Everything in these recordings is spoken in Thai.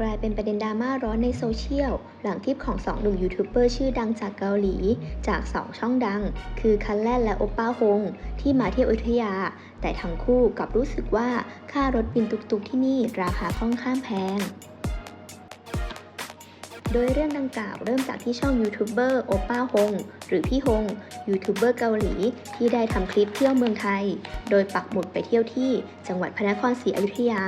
กลายเป็นประเด็นดราม่าร้อนในโซเชียล หลังคลิปของสองหนุ่มยูทูบเบอร์ชื่อดังจากเกาหลี จาก 2 ช่องดัง คือคันแลนและโอป้าฮง ที่มาเที่ยวอยุธยา แต่ทั้งคู่กลับรู้สึกว่าค่ารถบินตุกๆที่นี่ราคาค่อนข้างแพงโดยเรื่องดังกล่าวเริ่มจากที่ช่องยูทูบเบอร์โอป้าฮงหรือพี่ฮงยูทูบเบอร์เกาหลีที่ได้ทำคลิปเที่ยวเมืองไทย โดยปักหมุดไปเที่ยวที่จังหวัดพระนครศรีอยุธยา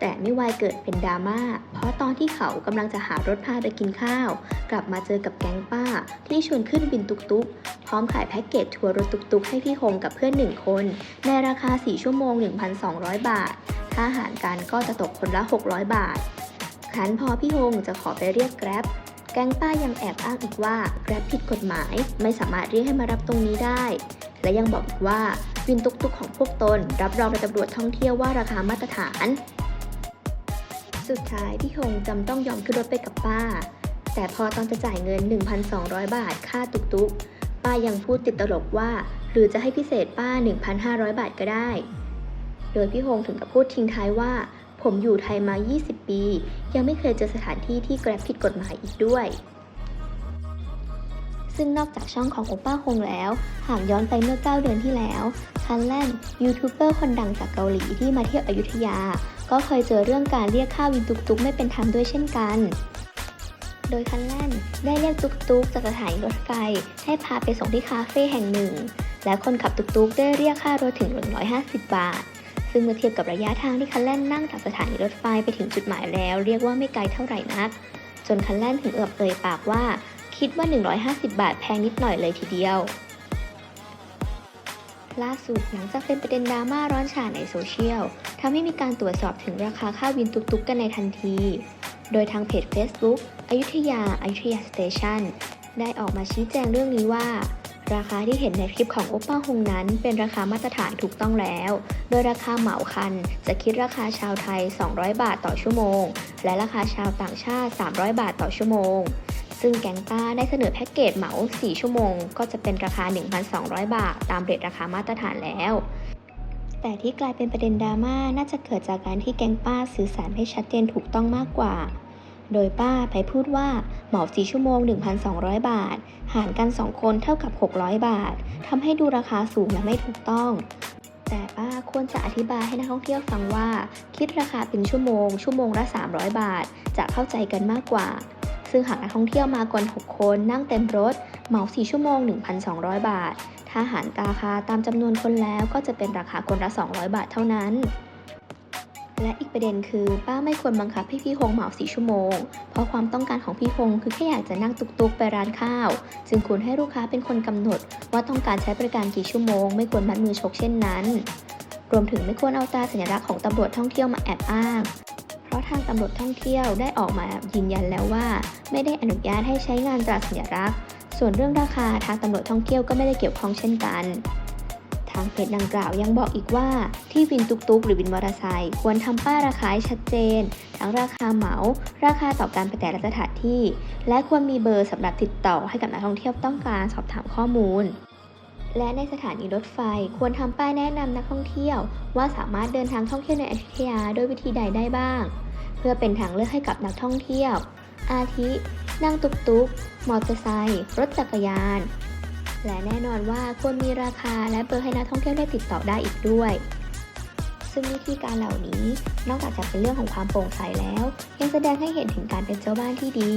แต่ไม่วายเกิดเป็นดราม่า เพราะตอนที่เขากำลังจะหารถพาไปกินข้าว กลับมาเจอกับแก๊งป้า ที่ชวนขึ้นบินตุกๆพร้อมขายแพ็กเกจทัวร์รถตุกๆให้พี่ฮงกับเพื่อนหนึ่งคน ในราคา 4 ชั่วโมง 1,200 บาท ถ้าหารกันก็จะตกคนละ 600 บาทครั้นพอพี่ฮงจะขอไปเรียกแกร็บแก๊งป้ายังแอบอ้างอีกว่าแกร็บผิดกฎหมาย ไม่สามารถเรียกให้มารับตรงนี้ได้ และยังบอกอีกว่าวินตุกๆของพวกตน รับรองโดยตำรวจท่องเที่ยวว่าราคามาตรฐาน สุดท้ายพี่ฮงจำต้องยอมขึ้นรถไปกับป้า แต่พอตอนจะจ่ายเงิน 1,200 บาทค่าตุกๆป้ายังพูดติดตลกว่า หรือจะให้พิเศษป้า 1,500 บาทก็ได้ โดยพี่ฮงถึงกับพูดทิ้งท้ายว่า ผมอยู่ไทยมา 20 ปี ยังไม่เคยเจอสถานที่ที่แกร็บผิดกฎหมายอีกด้วยซึ่งนอกจากช่องของโอป้าฮงแล้ว หากย้อนไปเมื่อ 9 เดือนที่แล้วคันแลนยูทูบเบอร์คนดังจากเกาหลีที่มาเที่ยวอยุธยา ก็เคยเจอเรื่องการเรียกค่าวินตุกๆ ไม่เป็นธรรมด้วยเช่นกัน โดยคันแลนได้เรียกตุกๆ จากสถานีรถไฟให้พาไปส่งที่คาเฟ่แห่งหนึ่ง และคนขับตุกๆ ได้เรียกค่ารถถึง 150 บาท ซึ่งเมื่อเทียบกับระยะทางที่คันแลนนั่งจากสถานีรถไฟไปถึงจุดหมายแล้ว เรียกว่าไม่ไกลเท่าไหร่นัก จนคันแลนถึงเอือบเอ่ยปากว่า คิดว่า 150 บาทแพงนิดหน่อยเลยทีเดียวล่าสุดหลังจากเป็นประเด็นดราม่าร้อนฉาในโซเชียลทำให้มีการตรวจสอบถึงราคาค่าวินตุกๆ กันในทันที โดยทางเพจ Facebook อยุธยาอยุธยาสเตชันได้ออกมาชี้แจงเรื่องนี้ว่า ราคาที่เห็นในคลิปของโอป้าฮงนั้น เป็นราคามาตรฐานถูกต้องแล้ว โดยราคาเหมาคัน จะคิดราคาชาวไทย 200 บาทต่อชั่วโมง และราคาชาวต่างชาติ 300 บาทต่อชั่วโมง ซึ่งแก๊งป้าได้เสนอแพ็กเกจเหมา 4 ชั่วโมง ก็จะเป็นราคา 1,200 บาท ตามเรทราคามาตรฐานแล้ว แต่ที่กลายเป็นประเด็นดราม่าน่าจะเกิดจากการที่แก๊งป้าสื่อสารให้ชัดเจนถูกต้องมากกว่า โดยป้าไปพูดว่าเหมา4ชั่วโมง 1,200 บาท หารกัน 2 คนเท่ากับ 600 บาททำให้ดูราคาสูงและไม่ถูกต้อง แต่ป้าควรจะอธิบายให้นักท่องเที่ยวฟังว่า คิดราคาเป็นชั่วโมง ชั่วโมงละ 300 บาท จะเข้าใจกันมากกว่า ซึ่งหากนักท่องเที่ยวมาก่อน6คนนั่งเต็มรถ เหมา 4 ชั่วโมง 1,200 บาท ถ้าหารราคาตามจำนวนคนแล้วก็จะเป็นราคาคนละ 200 บาทเท่านั้น และอีกประเด็นคือ ป้าไม่ควรบังคับให้พี่ฮงเหมา4ชั่วโมง เพราะความต้องการของพี่ฮงคือแค่อยากจะนั่งตุกๆไปร้านข้าว จึงควรให้ลูกค้าเป็นคนกำหนด ว่าต้องการใช้บริการกี่ชั่วโมง ไม่ควรมัดมือชกเช่นนั้นรวมถึงไม่ควรเอาตราสัญลักษณ์ของตำรวจท่องเที่ยวมาแอบอ้าง ทางตำรวจท่องเที่ยวได้ออกมายืนยันแล้วว่า ไม่ได้อนุญาตให้ใช้งานตราสัญลักษณ์ ส่วนเรื่องราคาทางตำรวจท่องเที่ยวก็ไม่ได้เกี่ยวข้องเช่นกัน ทางเพจดังกล่าวยังบอกอีกว่า ที่วินตุกๆหรือวินมอเตอร์ไซค์ควรทำป้ายราคาให้ชัดเจน ทั้งราคาเหมา ราคาต่อการไปแต่ละสถานที่ และควรมีเบอร์สำหรับติดต่อให้กับนักท่องเที่ยวต้องการสอบถามข้อมูล และในสถานีรถไฟ ควรทำป้ายแนะนำนักท่องเที่ยว ว่าสามารถเดินทางท่องเที่ยวในอยุธยาด้วยวิธีใดได้บ้าง เพื่อเป็นทางเลือกให้กับนักท่องเที่ยว อาทิ นั่งตุกๆมอเตอร์ไซค์รถจักรยาน และแน่นอนว่าควรมีราคาและเบอร์ให้นักท่องเที่ยวได้ติดต่อได้อีกด้วยซึ่งวิธีการเหล่านี้นอกจากจะเป็นเรื่องของความโปร่งใสแล้ว ยังแสดงให้เห็นถึงการเป็นเจ้าบ้านที่ดี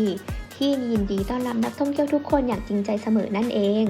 ที่ยินดีต้อนรับนักท่องเที่ยวทุกคนอย่างจริงใจเสมอนั่นเอง